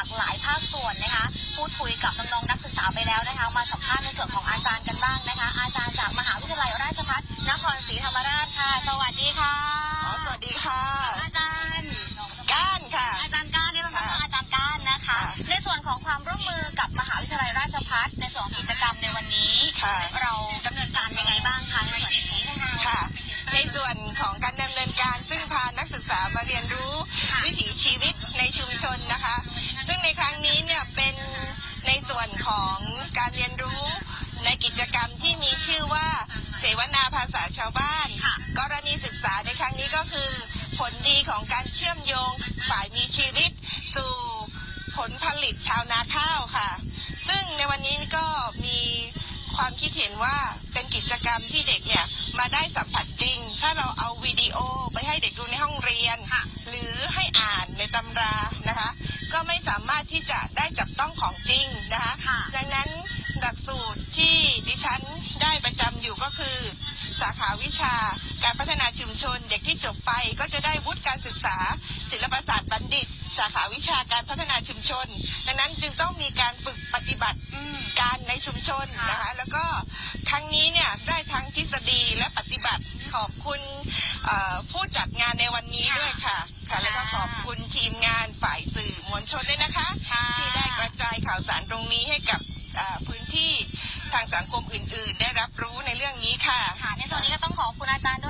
ากหลายภาคส่วนนะคะ พูดคุยกับน้องๆนักศึกษาไปแล้วนะคะ มาสัมภาษณ์ในส่วนของอาจารย์กันบ้างนะคะ อาจารย์จากมหาวิทยาลัยราชภัฏนครศรีธรรมราชค่ะ สวัสดีค่ะอ๋อสวัสดีค่ะ อาจารย์ก้านค่ะ อาจารย์ก้านนี่เราต้องค่ะอาจารย์ก้านนะคะค่ะในส่วนของความร่วมมือกับมหาวิทยาลัยราชภัฏในส่วนของกิจกรรมในวันนี้ค่ะเราดำเนินการยังไงบ้างคะในส่วนนี้ค่ะในส่วนของการดำเนินการซึ่งพานักศึกษามาเรียนรู้ค่ะวิถีชีวิตในชุม ส่วนของการเรียนรู้ในกิจกรรมที่มีชื่อว่าเสวนาภาษาชาวบ้านค่ะกรณีศึกษาในครั้งนี้ก็คือ ผลดีของการเชื่อมโยงฝ่ายมีชีวิต สู่ผลผลิตชาวนาข้าวค่ะ ซึ่งในวันนี้ก็มีความคิดเห็นว่าเป็นกิจกรรมที่เด็กเนี่ยมาได้สัมผัสจริง ถ้าเราเอาวิดีโอ ที่จะได้จับต้องของจริงนะคะค่ะดังนั้นหลักสูตรที่ดิฉันได้ประจำอยู่ก็คือ สาขาวิชาการพัฒนาชุมชน เด็กที่จบไปก็จะได้วุฒิการศึกษา ศิลปศาสตร์บัณฑิต สาขาวิชาการพัฒนาชุมชน ดังนั้นจึงต้องมีการฝึกปฏิบัติอืมการในชุมชนค่ะนะคะแล้วก็ครั้งนี้เนี่ยได้ทั้งทฤษฎีและปฏิบัติขอบคุณเอ่อผู้จัดงานในวันนี้ด้วยค่ะค่ะแล้วก็ขอบคุณทีมงานฝ่ายสื่อมวลชนด้วยนะคะค่ะ ที่ได้กระจายข่าวสารตรงนี้ให้กับพื้นที่ทางสังคมอื่น ๆ ได้รับรู้ในเรื่องนี้ค่ะ ค่ะในส่วนนี้ก็ต้องขอบคุณอาจารย์ด้วย